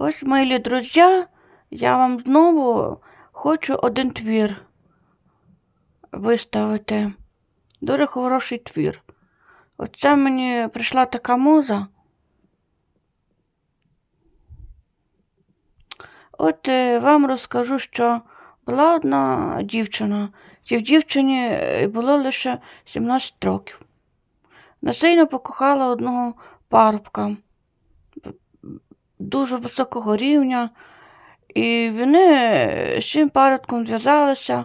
Ось, милі друзі, я вам знову хочу один твір виставити. Дуже хороший твір. Оце мені прийшла така муза. От е, вам розкажу, що була одна дівчина. Цій дівчині е, було лише 17 років. Вона сильно покохала одного парубка дуже високого рівня. І вони з цим парубком зв'язалися,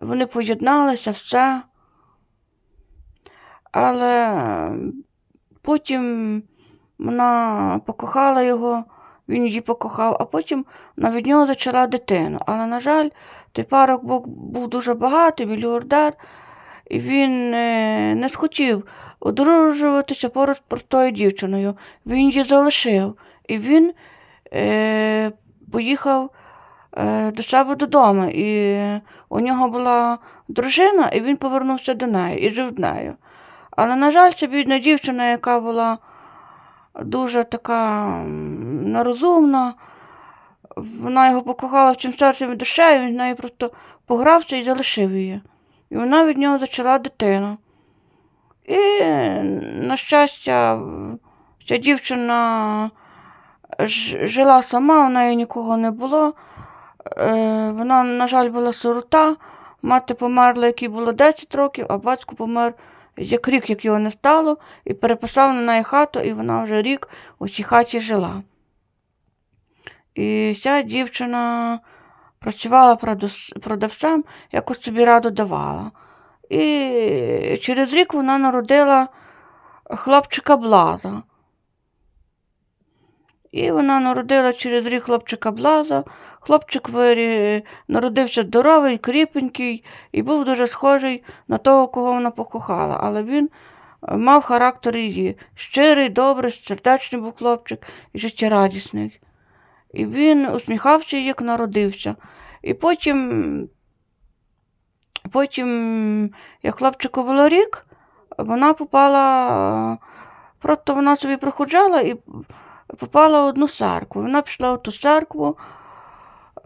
вони поєдналися, все. Але потім вона покохала його, він її покохав, а потім вона від нього зачала дитину. Але, на жаль, той парок був, дуже багатий, мільярдер, і він е, не схотів одружуватися поруч з простою дівчиною. Він її залишив. І він е, поїхав е, до себе додому. І у нього була дружина, і він повернувся до неї і жив нею. Але, на жаль, ця бідна дівчина, яка була дуже така нерозумна, вона його покохала всім серцем і душею, він з нею просто погрався і залишив її. І вона від нього зачала дитину. І, на щастя, ця дівчина жила сама, у неї нікого не було. Е, Вона, на жаль, була сирота. Мати померла, якій було 10 років, а батько помер як рік, як його не стало, і переписав на неї хату, і вона вже рік у цій хаті жила. І ця дівчина працювала продавцем, якось собі раду давала. І через рік вона народила хлопчика Блаза. І вона народила через рік хлопчика Блаза. Хлопчик вирі... народився здоровий, кріпенький і був дуже схожий на того, кого вона покохала. Але він е, мав характер її. Щирий, добрий, сердечний був хлопчик і життєрадісний. І він усміхався, як народився. І потім, потім як хлопчику було рік, вона попала, е, просто вона собі приходжала і попала в одну церкву. Вона пішла в ту церкву,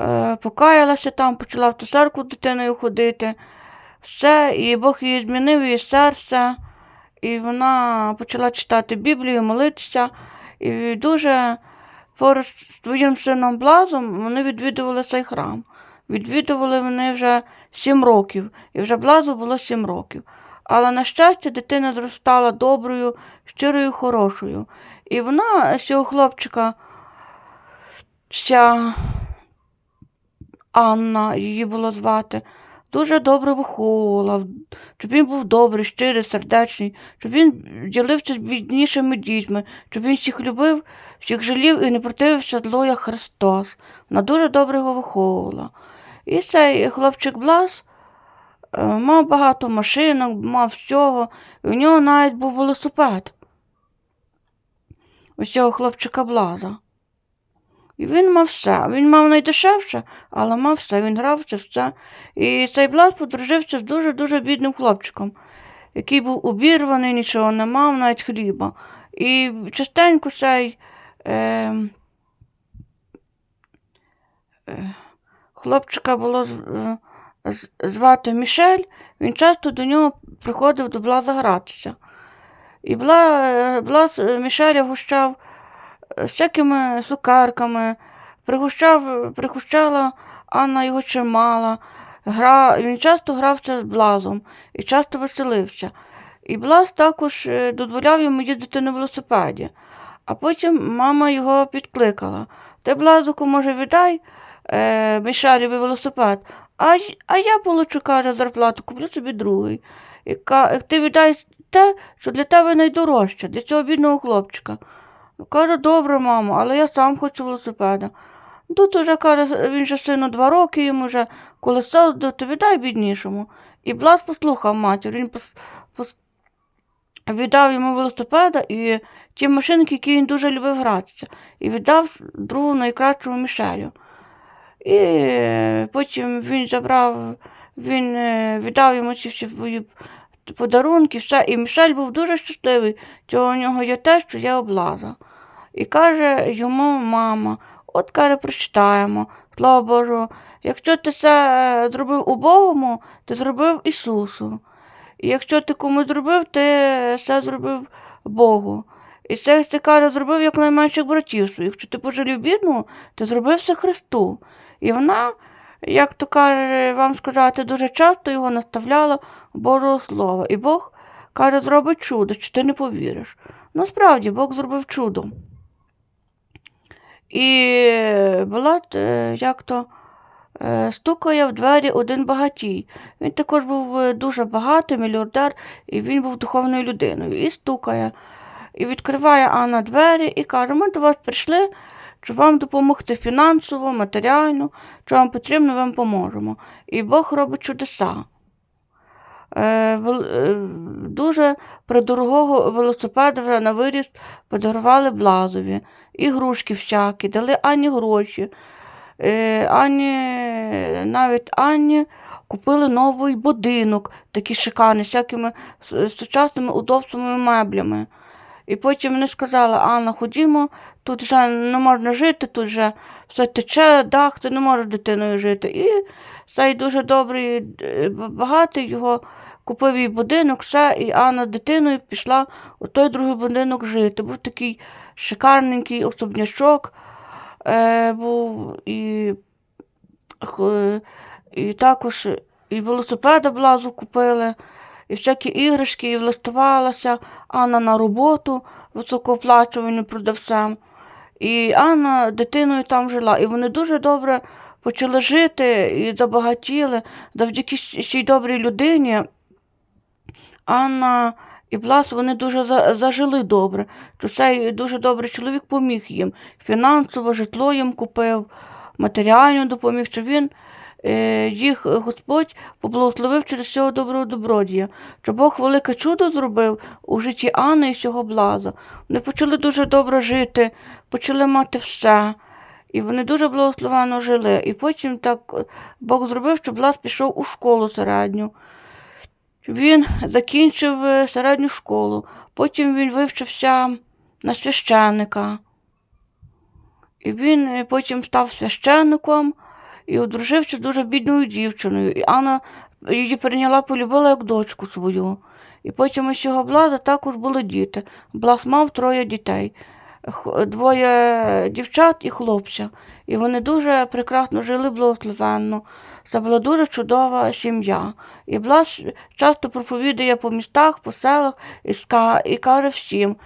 е, покаялася там, почала в ту церкву дитиною ходити. Все, і Бог її змінив її серце, і вона почала читати Біблію, молитися. І дуже поруч з твоїм сином Блазом вони відвідували цей храм. Відвідували вони вже сім років, і вже Блазу було сім років. Але, на щастя, дитина зростала доброю, щирою, хорошою. І вона з цього хлопчика, ця Анна, її було звати, дуже добре виховувала, щоб він був добрий, щирий, сердечний, щоб він ділився з біднішими дітьми, щоб він всіх любив, всіх жалів і не противився зло, як Христос. Вона дуже добре його виховувала. І цей хлопчик Блас е, мав багато машинок, мав всього, і у нього навіть був велосипед. Ось цього хлопчика Блаза. І він мав все. Він мав найдешевше, але мав все. Він грав це все. І цей Блаз подружився з дуже-дуже бідним хлопчиком, який був обірваний, нічого не мав, навіть хліба. І частенько цей е, е, хлопчика було е, звати Мішель, він часто до нього приходив до Блаза гратися. І Бла, е, Блаз е, Мішеля гущав е, всякими цукерками, пригощав, пригощала Анна його чимала. Гра, він часто грався з Блазом і часто веселився. І Блаз також дозволяв йому їздити на велосипеді. А потім мама його підкликала. Ти, Блазику, може, віддай е, Мішелеві велосипед, а, а я получу, каже, зарплату, куплю собі другий. І ка- ти віддай те, що для тебе найдорожче, для цього бідного хлопчика. Каже, добре, мамо, але я сам хочу велосипеда. Тут уже каже, він же сину два роки, йому вже колесо, то віддай біднішому. І Блас послухав матір, він пос, пос, віддав йому велосипеда і ті машинки, які він дуже любив гратися, і віддав другу найкращому Мішелю. І потім він забрав, він е, віддав йому ці всі подарунки, все, і Мішель був дуже щасливий, що у нього є те, що є облаза. І каже йому мама: от каже, прочитаємо. Слава Божу, якщо ти це е, зробив убогому, ти зробив Ісусу. І якщо ти комусь зробив, ти все зробив Богу. І це ти каже, зробив як найменших братів своїх. Якщо ти пожалів бідну, ти зробив все Христу. І вона, як то каже вам сказати, дуже часто його наставляла Божого Слова. І Бог каже, зробить чудо, чи ти не повіриш. Ну, справді, Бог зробив чудо. І була е, як то е, стукає в двері один багатій. Він також був е, дуже багатий, мільярдер, і він був духовною людиною. І стукає. І відкриває Анна двері і каже: ми до вас прийшли, щоб вам допомогти фінансово, матеріально, що вам потрібно, вам поможемо. І Бог робить чудеса. Е, е, дуже придорогого велосипеда вже на виріст подарували Блазові. Ігрушки всякі, дали Ані гроші. Е, Ані, навіть Анні купили новий будинок, такий шикарний, з всякими сучасними удобствами меблями. І потім вони сказали, Анна, ходімо, тут вже не можна жити, тут вже все тече, дах, ти не можеш дитиною жити. І цей дуже добрий, е, багатий його купив їй будинок, все, і Анна дитиною пішла у той другий будинок жити. Був такий шикарненький особнячок, е, був і, х- і також і велосипеда блазу купили, і всякі іграшки, і влаштувалася Анна на роботу високооплачуваним продавцем. І Анна дитиною там жила. І вони дуже добре почали жити і забагатіли завдяки щ- ще й добрій людині. Анна і Блас вони дуже зажили добре. То цей дуже добрий чоловік поміг їм. Фінансово, житло їм купив, матеріально допоміг, що він їх Господь поблагословив через цього доброго добродія. Що Бог велике чудо зробив у житті Анни і цього Блаза. Вони почали дуже добре жити, почали мати все. І вони дуже благословенно жили. І потім так е, Бог зробив, що Блаз пішов у школу середню. Він закінчив е, середню школу, потім він вивчився на священника. І він е, потім став священником і одружився дуже бідною дівчиною. І Анна її прийняла, полюбила як дочку свою. І потім із цього Блаза також були діти. Блаз мав троє дітей, двоє дівчат і хлопця. І вони дуже прекрасно жили благословенно. Це була дуже чудова сім'я. І Блаз часто проповідує по містах, по селах і каже всім,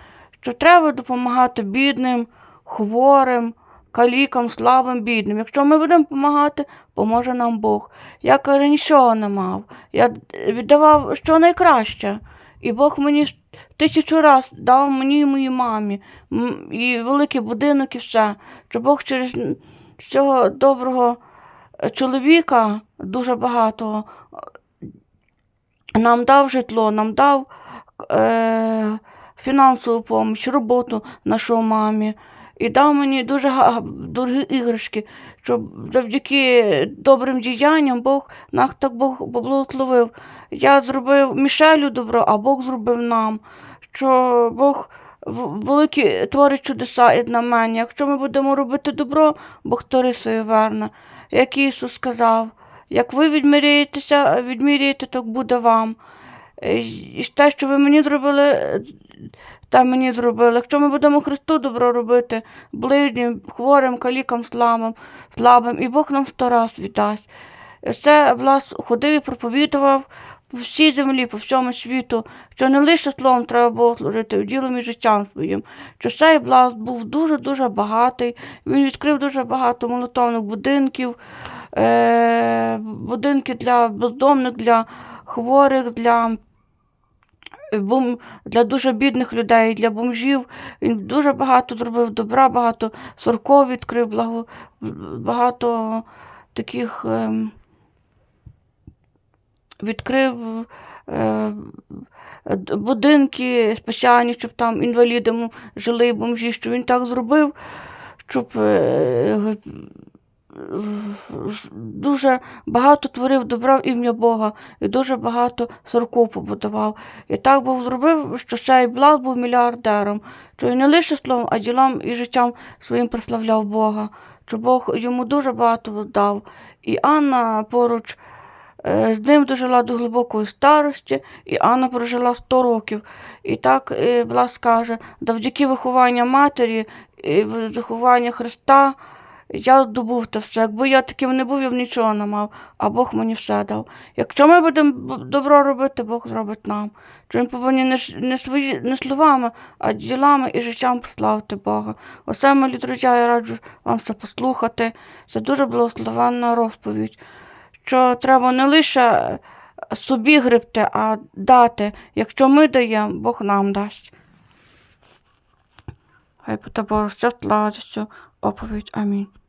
що треба допомагати бідним, хворим, калікам, слабим, бідним. Якщо ми будемо допомагати, поможе нам Бог. Я каже, нічого не мав. Я віддавав що найкраще. І Бог мені тисячу раз дав мені і моїй мамі, і великий будинок, і все. Що Бог через цього доброго е, чоловіка, дуже багатого, е, нам дав житло, нам дав е, фінансову допомогу, роботу нашу мамі. І дав мені дуже дорогі іграшки, щоб завдяки добрим діянням Бог нас так Бог поблагословив. Я зробив Мішелю добро, а Бог зробив нам. Що Бог великі творить чудеса і мене. Якщо ми будемо робити добро, Бог тори своє верне. Як Ісус сказав, як ви відміряєтеся, відміряєте, так буде вам. І те, що ви мені зробили, те мені зробили. Якщо ми будемо Христу добро робити, ближнім, хворим, калікам, слабим, слабим, і Бог нам сто раз віддасть. Це Влас ходив і проповідував по всій землі, по всьому світу, що не лише словом треба було служити, ділом і життям своїм. Що цей Блас був дуже-дуже багатий. Він відкрив дуже багато молитовних будинків, е- будинки для бездомних, для хворих, для бом... для дуже бідних людей, для бомжів. Він дуже багато зробив добра, багато церков відкрив, благо... багато таких ем... відкрив е... будинки спеціальні, щоб там інваліди жили, бомжі, що він так зробив, щоб е... дуже багато творив добра в ім'я Бога і дуже багато церков побудував. І так був зробив, що цей Блаз був мільярдером, що він не лише словом, а ділом і життям своїм прославляв Бога, що Бог йому дуже багато дав. І Анна поруч е, з ним дожила до глибокої старості, і Анна прожила 100 років. І так е, Блаз каже, завдяки вихованню матері і вихованню Христа я добув те все. Якби я таким не був, я б нічого не мав, а Бог мені все дав. Якщо ми будемо добро робити, Бог зробить нам. Що ми повинні не, не, свої, не словами, а ділами і життям прославити Бога. Оце, мої друзі, я раджу вам це послухати. Це дуже благословенна розповідь, що треба не лише собі гребти, а дати. Якщо ми даємо, Бог нам дасть. Хай буде Бог щасла цю оповідь. Амінь.